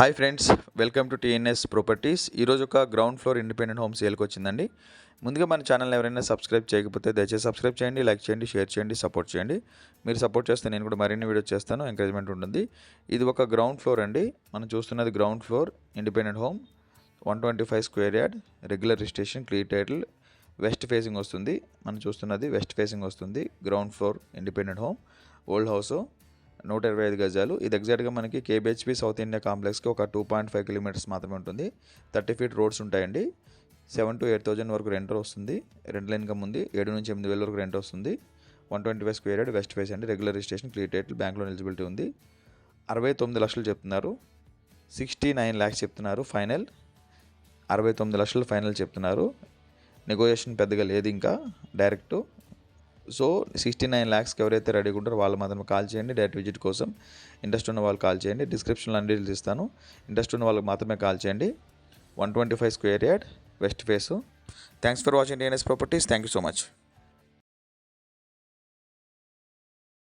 Hi friends welcome to TNS properties. ఈరోజు ఒక ground floor independent home సేల్కి వచ్చిందండి. ముందుగా మన ఛానల్ ఎవరైనా సబ్స్క్రైబ్ చేయకపోతే దయచేసి సబ్స్క్రైబ్ చేయండి లైక్ చేయండి షేర్ చేయండి సపోర్ట్ చేయండి. మీరు సపోర్ట్ చేస్తే నేను కూడా మరిన్ని వీడియోస్ చేస్తాను ఎంకరేజ్మెంట్ ఉంటుంది. ఇది ఒక గ్రౌండ్ ఫ్లోర్ అండి. మనం చూస్తున్నది ground floor independent home one twenty five square yard regular registration clear title west facing వస్తుంది. మనం చూస్తున్నది వెస్ట్ ఫేసింగ్ వస్తుంది ground floor independent home old house. నూట ఇరవై ఐదు గజాలు. ఇది ఎగ్జాక్ట్గా మనకి కేబిహెచ్పి సౌత్ ఇండియా కాంప్లెక్స్కి ఒక టూ పాయింట్ ఫైవ్ కిలోమీటర్స్ మాత్రమే ఉంటుంది. థర్టీ ఫీట్ రోడ్స్ ఉంటాయండి. సెవెన్ టు ఎయిట్ థౌజండ్ వరకు రెంట్ వస్తుంది. రెంట్ల ఇన్కమ్ ఉంది. ఏడు నుంచి ఎనిమిది వేల వరకు రెంట్ వస్తుంది. One twenty five square yard west face అండి. రెగ్యులర్ రిజిస్ట్రేషన్ క్లియర్ డేట్ బ్యాంక్లో ఎలిజిబిలిటీ ఉంది. అరవై తొమ్మిది లక్షలు చెప్తున్నారు. సిక్స్టీ నైన్ ల్యాక్స్ చెప్తున్నారు ఫైనల్. అరవై తొమ్మిది లక్షలు ఫైనల్ చెప్తున్నారు. నెగోషియేషన్ పెద్దగా లేదు ఇంకా డైరెక్ట్. సో సిక్స్టీ నైన్ ల్యాక్స్కి ఎవరైతే రెడీగా ఉంటారో వాళ్ళు మాత్రమే కాల్ చేయండి డైరెక్ట్ విజిట్ కోసం. ఇంట్రెస్ట్ ఉన్న వాళ్ళు కాల్ చేయండి. డిస్క్రిప్షన్లో అన్ని డీటెయిల్స్ ఇస్తాను. ఇంట్రెస్ట్ ఉన్న వాళ్ళకి మాత్రమే కాల్ చేయండి. One twenty five square yard west face. Thanks for watching TNS properties. Thank you so much.